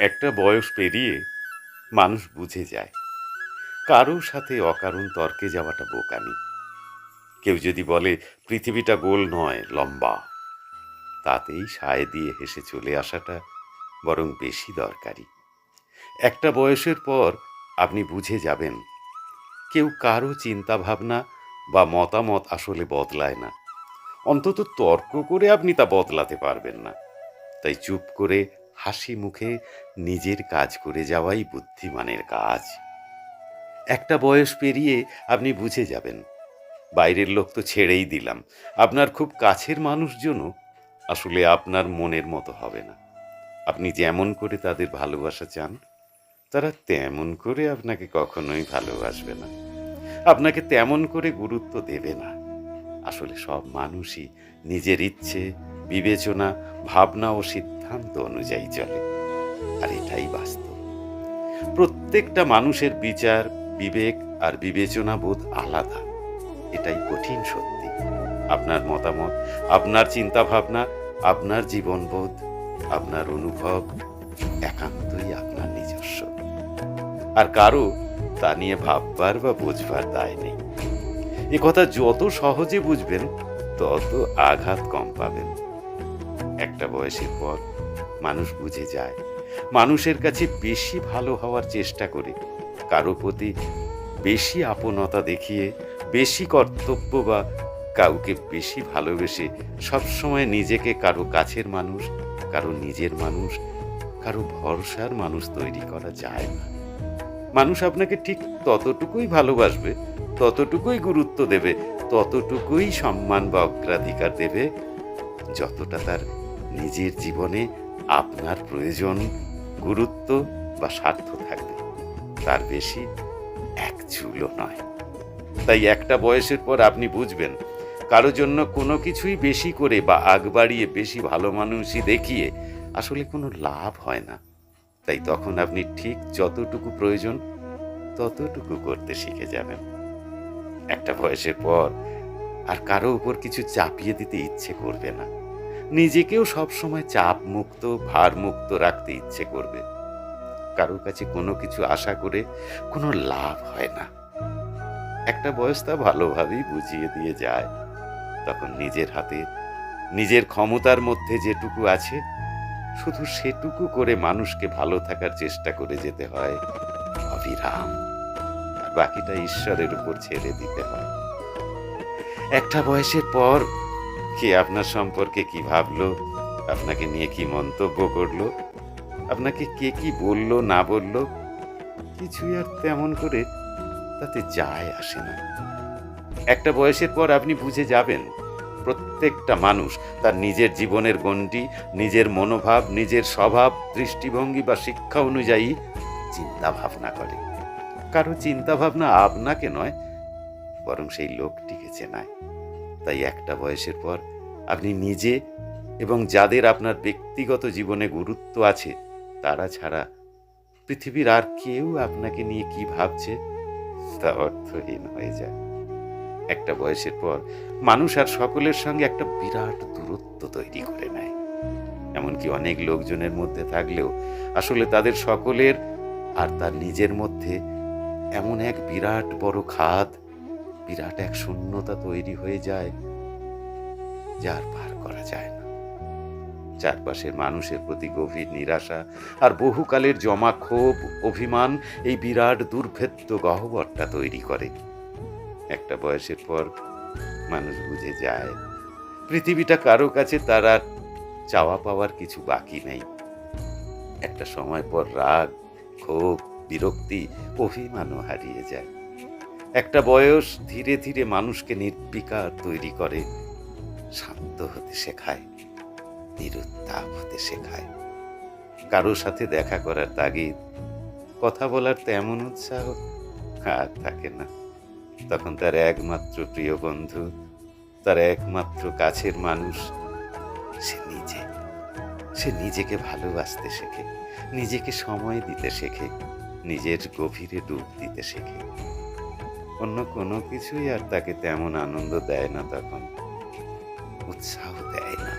একটা বয়স পেরিয়ে মানুষ বুঝে যায়। কারও সাথে অকারণ তর্কে যাওয়াটা বোকামি। কেউ যদি বলে, পৃথিবীটা গোল নয়, লম্বা। তাতেই সায় দিয়ে হেসে চলে আসাটা বরং বেশি দরকারি। একটা বয়সের পর আপনি বুঝে যাবেন, কেউ কারও চিন্তা ভাবনা বা মতামত আসলে বদলায় না। অন্তত তর্ক করে আপনি তা বদলাতে পারবেন না। তাই চুপ করে হাসি মুখে নিজের কাজ করে যাওয়াই বুদ্ধিমানের কাজ। একটা বয়স পেরিয়ে আপনি বুঝে যাবেন। বাইরের লোক তো ছেড়েই দিলাম। আপনার খুব কাছের মানুষজনও আসলে আপনার মনের মতো হবে না। আপনি যেমন করে তাদের ভালোবাসা চান, তারা তেমন করে আপনাকে কখনোই ভালোবাসবে না। আপনাকে তেমন করে গুরুত্ব দেবে না। আসলে সব মানুষই নিজের ইচ্ছে, বিবেচনা, ভাবনা ও সিদ্ধান্ত অনুযায়ী চলে। আর এটাই বাস্তব। প্রত্যেকটা মানুষের বিচার, বিবেক আর বিবেচনা বোধ আলাদা। এটাই কঠিন সত্যি। আপনার মতামত, আপনার চিন্তা ভাবনা আপনার জীবনবোধ, আপনার অনুভব একান্তই আপনার নিজস্ব। আর কারও তা নিয়ে ভাববার বা বুঝবার দায় নেই। এ কথা যত সহজে বুঝবেন, তত আঘাত কম পাবেন। একটা বয়সের পর মানুষ বুঝে যায়। মানুষের কাছে বেশি ভালো হওয়ার চেষ্টা করে। কারও প্রতি বেশি আপনতা দেখিয়ে, বেশি কর্তব্য বা কাউকে বেশি ভালোবেসে সবসময় নিজেকে কারও কাছের মানুষ, কারও নিজের মানুষ, কারও ভরসার মানুষ তৈরি করা যায় না। মানুষ আপনাকে ঠিক ততটুকুই ভালোবাসবে, ততটুকুই গুরুত্ব দেবে, ততটুকুই সম্মান বা অগ্রাধিকার দেবে, যতটা তার নিজের জীবনে আপনার প্রয়োজন গুরুত্ব বা স্বার্থ থাকবে। তার বেশি এক চুলও নয়। তাই একটা বয়সের পর আপনি বুঝবেন, কারও জন্য কোনো কিছুই বেশি করে বা আগ বাড়িয়ে বেশি ভালো মানুষই দেখিয়ে আসলে কোনো লাভ হয় না। তাই তখন আপনি ঠিক যতটুকু প্রয়োজন ততটুকু করতে শিখে যাবেন। একটা বয়সের পর আর কারও উপর কিছু চাপিয়ে দিতে ইচ্ছে করবে না। নিজেকেও সবসময় চাপ মুক্ত ভার মুক্ত রাখতে ইচ্ছে করবে। কারও কাছে কোনো কিছু আশা করে কোনো লাভ হয় না। একটা বয়স তা ভালোভাবেই বুঝিয়ে দিয়ে যায়। তখন নিজের হাতে, নিজের ক্ষমতার মধ্যে যেটুকু আছে, শুধু সেটুকু করে মানুষকে ভালো থাকার চেষ্টা করে যেতে হয়। অবিরাম। আর বাকিটা ঈশ্বরের উপর ছেড়ে দিতে হয়। একটা বয়সের পর কে আপনার সম্পর্কে কি ভাবলো? আপনাকে নিয়ে কি মন্তব্য করল? আপনাকে কে কি বলল, না বলল? কিছুই আর তেমন করে তাতে যায় আসে না। একটা বয়সের পর আপনি বুঝে যাবেন, প্রত্যেকটা মানুষ তার নিজের জীবনের গণ্ডি, নিজের মনোভাব, নিজের স্বভাব, দৃষ্টিভঙ্গি বা শিক্ষা অনুযায়ী চিন্তা ভাবনা করে। কারও চিন্তা ভাবনা আপনাকে নয়, বরং সেই লোকটিকে চেনায়। তাই একটা বয়সের পর আপনি নিজে এবং যাদের আপনার ব্যক্তিগত জীবনে গুরুত্ব আছে, তারা ছাড়া পৃথিবীর আর কেউ আপনাকে নিয়ে কি ভাবছে? তা অর্থহীন হয়ে যায়। একটা বয়সের পর মানুষ আর সকলের সঙ্গে একটা বিরাট দূরত্ব তৈরি করে নেয়। এমনকি অনেক লোকজনের মধ্যে থাকলেও আসলে তাদের সকলের আর তার নিজের মধ্যে এমন এক বিরাট বড় খাদ বিরাট এক শূন্যতা তৈরি হয়ে যায় যার পার করা যায় না। চারপাশের মানুষের প্রতি গভীর নিরাশা আর বহুকালের জমা ক্ষোভ, অভিমান, এই বিরাট দুর্ভেদ্য গহ্বরটা তৈরি করে। একটা বয়সের পর মানুষ বুঝে যায়, পৃথিবীটা কারও কাছে তার আর চাওয়া পাওয়ার কিছু বাকি নেই। একটা সময় পর রাগ, ক্ষোভ, বিরক্তি, অভিমানও হারিয়ে যায়। একটা বয়স ধীরে ধীরে মানুষকে নির্বিকার তৈরি করে, শান্ত হতে শেখায়, নিরুত্তাপ হতে শেখায়। কারও সাথে দেখা করার তাগিদ, কথা বলার তেমন উৎসাহ আর থাকে না। তখন তার একমাত্র প্রিয় বন্ধু, তার একমাত্র কাছের মানুষ, সে নিজে। সে নিজেকে ভালোবাসতে শেখে, নিজেকে সময় দিতে শেখে, নিজের গভীরে ডুব দিতে শেখে। অন্য কোনো কিছুই আর তাকে তেমন আনন্দ দেয় না তখন। উৎসাহ দেয় না।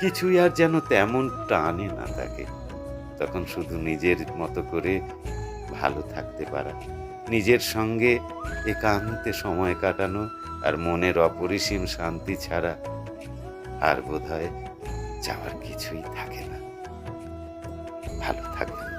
কিছুই আর যেন তেমন টানে না তাকে। তখন শুধু নিজের মতো করে ভালো থাকতে পারা। নিজের সঙ্গে একান্তে সময় কাটানো আর মনের অপরিসীম শান্তি ছাড়া আর বোধ হয় যাওয়ার কিছুই থাকে না। ভালো থাকো